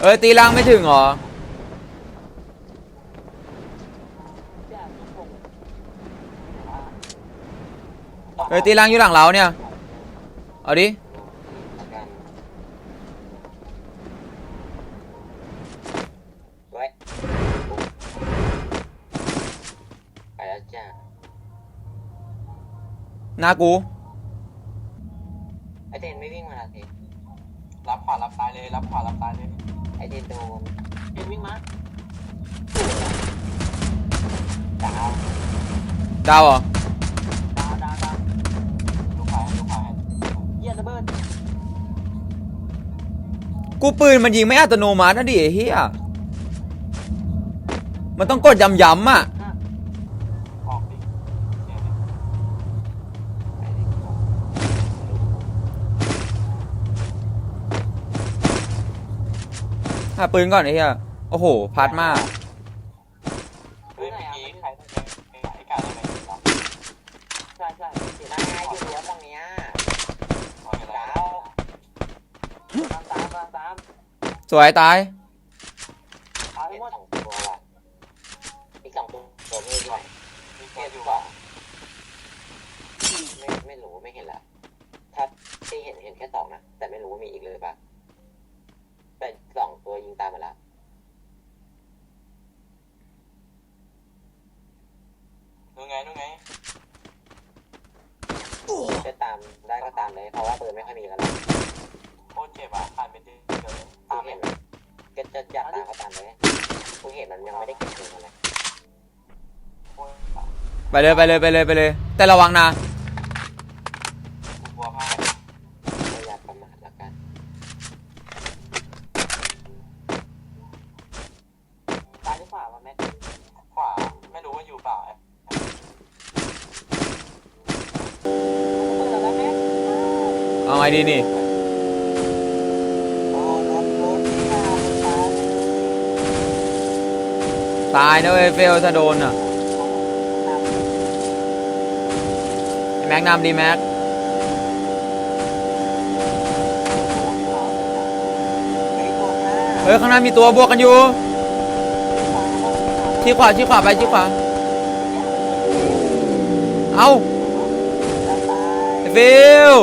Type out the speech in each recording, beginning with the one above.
เอ้ยตีล่างไม่ถึงเหรอเอ้ยตีล่างอยู่หลังเราเนี่ย เอาดิ ไว้ไปแล้วจ้า หน้ากู ดาวเหรอดาวดาวดาวดูขวาดูขวาเยี่ยระเบิดกูปืนมันยิงไม่อัตโนมัตินะดิไอ้เฮียมันต้องกดย้ำๆอะออกดิเนี่ยดิหาปืนก่อนไอ้เฮียโอ้โหพัดมาก เฮ้ยเมื่อกี้ใครได้ไหมไอ้การได้ไหมรับ ใช่ใช่สีหน้าอยู่แล้วตรงเนี้ย ขออย่างไร ดาวตามตามตามตาม สวยตายเอาให้หมดสองตัวว่ะอีกสองตัวตัวไม่ด้วยมีเกเห็มนอยู่เปล่าป่ะไม่ไม่รู้ไม่เห็นละถ้าที่เห็นเห็นแค่สองนะแต่ไม่รู้ว่ามีอีกเลยป่ะแต่สองตัวยิงตามมาแล้วดูไงดูไงจะตามได้ก็ตามเลยเพราะว่าปืนไม่ค่อยมีกันแล้ว อยากตามก็ตามเลยกูเห็นมันยังไม่ได้เก็บเงินอะไรโคตรอะไปเลยไปเลยไปเลยไปเลย แต่ระวังนะกูกลัวพลาดไม่อยากประมาทละกันซ้ายหรือขวาวะแม่ขวาไม่รู้ว่าอยู่เปล่าไอ้เอาไงดีนี่ โอ้รถรถที่มาช้า ตายนะเว้ยเฟลถ้าโดนอะแม็กนำดีแม็กเฮ้ยข้างหน้ามีตัวบวกกันอยู่ชี้ขวาชี้ขวาไปชี้ขวาเอาไอ้ฟิล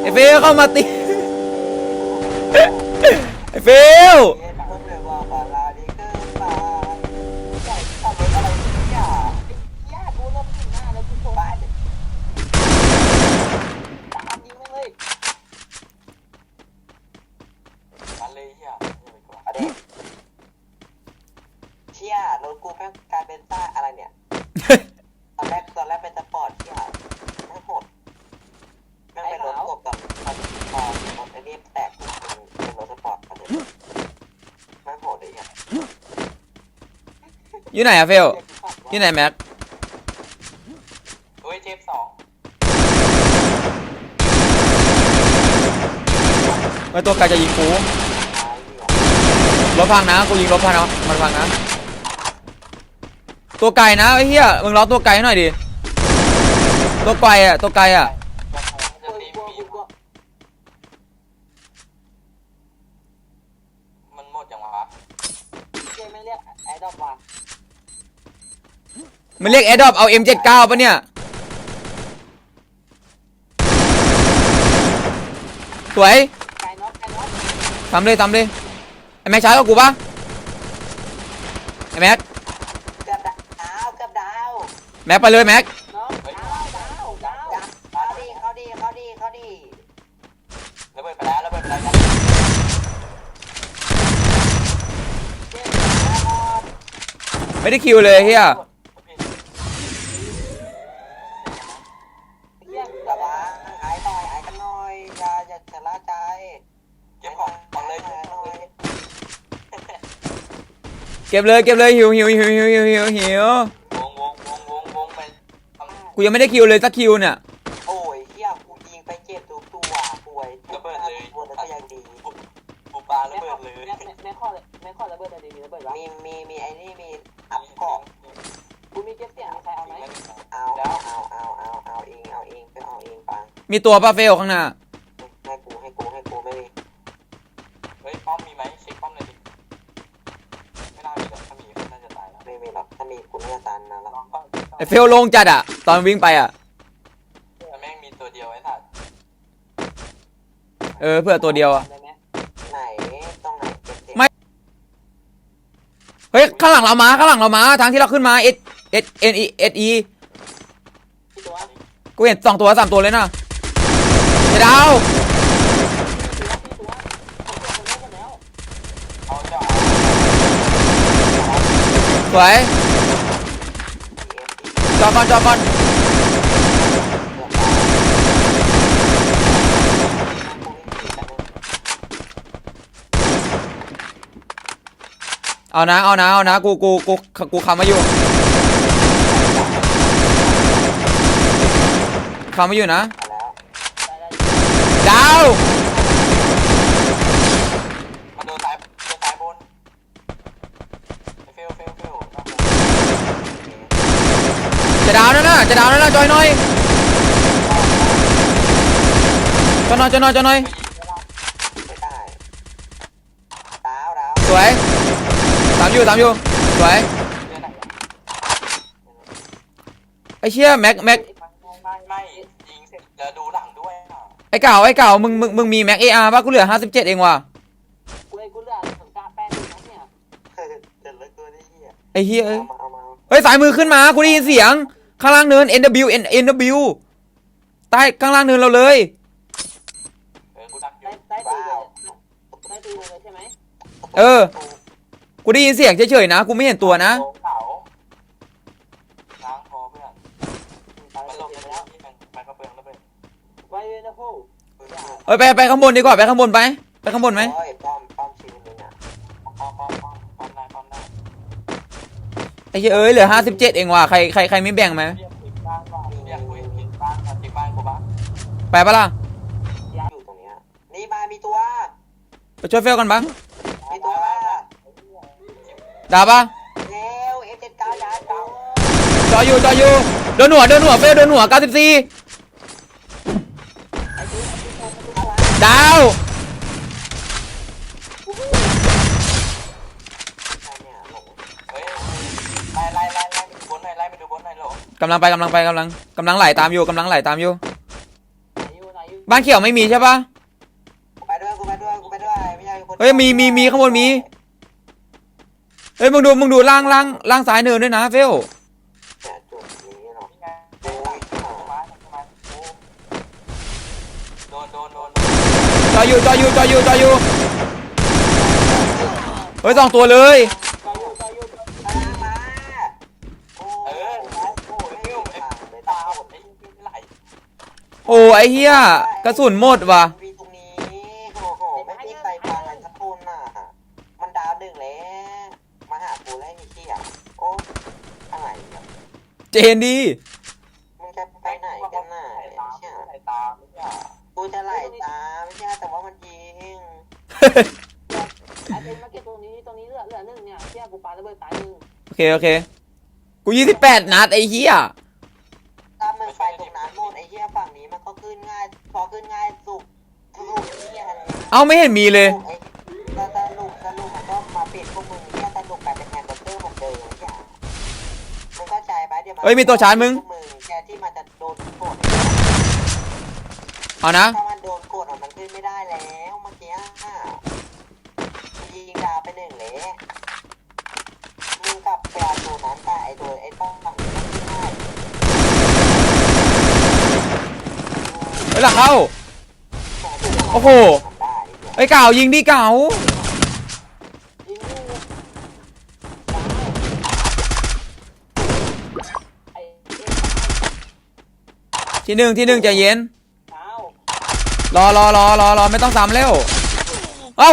ไอ้ฟิลเข้ามาตีไอ้ฟิล เป็นซ่าอะไรเนี่ย ตอนแรกตอนแรกเป็นสปอร์ตเชี่ยไม่โหดแม่งเป็นรถกบกับคอนคอนรถไอ้นี่แตกเป็นรถสปอร์ตกันเลยไม่โหดเลยอะอยู่ไหนอะเฟลอยู่ไหนแม็กเฮ้ยเจ็บสองเมื่อตัวไกลจะยิงกูตายดีอะรถพังนะ กูยิงรถพังนะมันพังนะ ตัวไกลนะไอ้เหี้ยมึงล้อตัวไกลให้หน่อยดิตัวไกลอะตัวไกลอะจะตีปีมันหมดยังวะเจ๊ไม่เรียกแอดดอปว่ะมันเรียกแอดดอปเอา M79 ปะเนี่ยสวยไก่น็อตไก่น็อตทำเลยทำเลยไอ้แม็กใช้กับกูปะไอ้แม็ก เกือบดาวเกือบดาว แม็กไปเลยแม็กน้องดาวดาวดาวเขาดีเขาดีเขาดีเขาดีระเบิดไปแล้วระเบิดไปแล้วเจ๊แอดดอปไม่ได้คิวเลยเฮียเรียกแต่ว่าหายหน่อยหายกันหน่อยอย่าอย่าชะล่าใจเก็บของของเลยหายหน่อยเก็บเลยเก็บเลยหิวหิวหิวหิวหิวหิว กูยังไม่ได้คิวเลยสักคิวเนี่ย โอ้ยเฮียกูยิงไปเจ็ดตัวป่วยระเบิดเลย ตัแล้วก็ยังดี กูปาระเบิดเลยแม่ข้อเลยแม่ข้อระเบิดอะไรมีระเบิดวะมีมีมีไอ้นี่มีอัพกอะกูมีเก็บเสียงใครเอาไหมเอาเอาเอาเอาเอาเองเอาเองไปเอาเองปังมีตัวป้าเฟลข้างหน้า ให้กูให้กูให้กูไม่มีเฮ้ยป้อมมีไหมเช็คป้อมหนยดิไม่ได้มีหถ้ามีก็น่าจะตายแล้วไม่มีหรอกถ้ามีกูไม่จะตันนะแล้ว เฟลลงจัดอะตอนวิ่งไปอะแต่แม่งมีตัวเดียวไอ้สัตว์เออเพื่อตัวเดียวอะได้ไหมไหนตรงไหนเจ็บเจ็บไม่เฮ้ยข้างหลังเรามาข้างหลังเรามาทางที่เราขึ้นมา S S N E S E พี่ตัวกูเห็นสองตัวสามตัวเลยนะเจดาวพี่ตัวพี่ตัวผมเจอคนแรกกันแล้วเอาจ้ะสวย จอก่อนจอก่อนเอานะเอานะเอานะกูกูกูกูคำมาอยู่คำมาอยู่นะดาว มันโดนซ้ายโดนซ้ายบนไอ้เฟลเฟลเฟลครับผม จะดาวนั่นน่ะ จะดาวนั่นน่ะจอยหน่อยจอยหน่อยจอยหน่อยจอยหน่อยไม่ได้ดาวดาวสวยตามอยู่ตามอยู่สวยเรื่องไหนอะไอ้เชี่ยแม็กแม็กไม่ไม่ยิงเสร็จแล้วดูหลังด้วยอะไอ้เก่าไอ้เก่ามึงมึงมึงมีแม็กเออาร์ป่ะกูเหลือห้าสิบเจ็ดเองว่ะกูเลยกูเหลือผมกล้าแป้งเลยนะเนี่ยเจ็บเหลือเกินไอ้เหี้ยไอ้เฮียเอาเอ้ยมาเอามาเฮ้ยสายมือขึ้นมากูได้ยินเสียง ข้างล่างเนิน NW N NW ใต้ข้างล่างเนินเราเลย เออกูดักอได้ยู่ได้ตีเลยได้ตีเลยใช่ไหมเออ กูได้ยินเสียงเฉยๆนะ กูไม่เห็นตัวนะโดนเขาล้างคอเพื่อนตายมันหลบไปไปแล้แล้ววที่มันมันก็เปลืองแล้วไปไว้เลยนะพวกเอ้ยไปไปข้างบนดีกว่าไปข้างบนไป ไปข้างบนไหม โอ้ยป้อม ไอ้เหี้ยเอ้ยเหลือห้าสิบเจ็ดเองว่ะใครใครใครไม่แบ่งไหมเรียกผิดบ้านว่าเรียกคุยผิดบ้านกับผิดบ้านกูบ้างไปปะล่ะอยู่ตรงเนี้ยนี่มามีตัว ไปช่วยเฟลกันบ้างมีตัวดาปะเร็วเอฟเจ็ดเก้าย้ายเก้าจออยู่จออยู่โดนหัวโดนหัวเฟลโดนหัวเก้าสิบสี่ไอ้ตัวไอ้ตัวไอ้ตัวดาว ใช่เนี่ยหลง เฮ้ยไล่ไล่ไล่ไล่ไปดูบนหน่อยไล่ไปดูบนหน่อยโหล กำลังไปกำลังไปกำลังกำลังไหลตามอยู่กำลังไหลตามอยู่ไหนอยู่ไหนอยู่บ้านเขียวไม่มีใช่ปะกูไปด้วยกูไปด้วยกูไปด้วยไม่ใช่คนเฮ้ยมีมีมีข้างบนมีเฮ้ยมึงดูมึงดูล่างล่างล่างซ้ายเนินด้วยนะเฟลเนี่ยจุดนี้เนาะนี่ไงโอ้ยโอ้มาโอ้มาโอ้โดนโดนโดนจออยู่จออยู่จออยู่จออยู่เฮ้ยสองตัวเลย ตายอยู่ตายอยู่ มามาโอ้ เออโอ้ยเร็วไอ้ตาหมดไอ้ไหล โอ้ไอ้เหี้ยกระสุนหมดว่ะมีตรงนี้โอ้โหไม่มีใครฟังอะไรสักคนน่ะ มันดาวดึงแล้วมาหากูแล้วมีขี้อะโอ้อะไรเนี่ยเจนดี มึงจะไปไหนกันน่ะไหลตามใช่ไหลตามไม่ใช่กูจะไหลตามไม่ใช่แต่ว่ามันยิงไอ้เป็นมาเก็ตตรงนี้ตรงนี้เหลือเหลือหนึ่งเนี่ยเชี่ยกูปาระเบิดตายหนึ่งโอเค โอเค กูยี่สิบแปดนัดไอ้เหี้ย มันก็ขึ้นง่าย พอขึ้นง่ายสุกสุกเหี้ยอะไรเอ้าไม่เห็นมีเลยไอ้สรุปสรุปมันก็มาปิดพวกมึงเหี้ยสรุปกลายเป็นแฮมเบอร์เกอร์เหมือนเดิมไอ้เหี้ยมึงเข้าใจปะเดี๋ยวเฮ้ยมีตัวชาร์จมึงพวกมึงแค่ที่มันจะโดนกดเอานะ ถ้ามันโดนกดอะมันขึ้นไม่ได้แล้วเมื่อกี้อะยิงดาวไปหนึ่งเลยมึงกลับไปเอาตัวนั้นแต่ไอ้ตัวไอ้ต้องฝั่งนี้มันขึ้นง่าย เฮ้ย หลังเข้า โอ้โห ไอ้เก่ายิงดิเก่าที่หนึ่งที่หนึ่งใจเย็น รอรอรอรอรอไม่ต้องซ้ำเร็ว เอ้า